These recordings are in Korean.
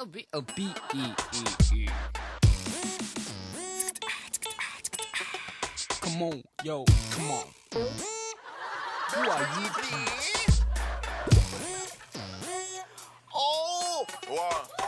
A B A B E E E. Come on, yo, come on. Who are you, please? Oh, one.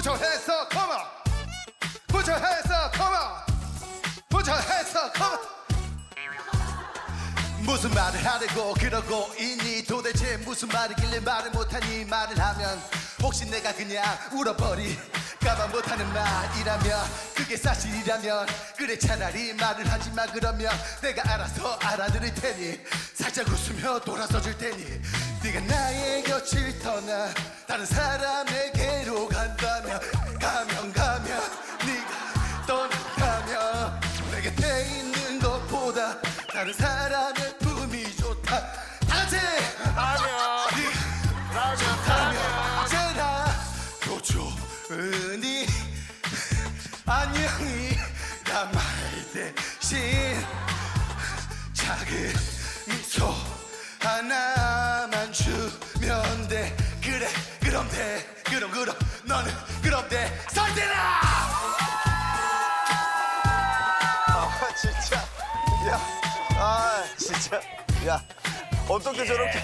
Put your hands up, come on. Put your hands up, come on. Put your hands up, come on. 무슨 말을 하려고 그러고 있니 도대체 무슨 말이길래 말을 못하니 말을 하면 혹시 내가 그냥 울어버릴까봐 못하는 말이라면 그게 사실이라면 그래 차라리 말을 하지 마 그러면 내가 알아서 알아들을 테니 살짝 웃으며 돌아서 줄 테니 네가 나의 곁을 떠나 다른 사람에게 내 곁에 있는 것보다 다른 사람의 품이 좋다. 다 같이! 라면. 라면. 또 좋으니 안녕히 남말 대신 작은 미소 하나만 주면 돼. 그래 그럼 돼. 그럼 그럼. 너는 아, 진짜. 야. 어떻게 저렇게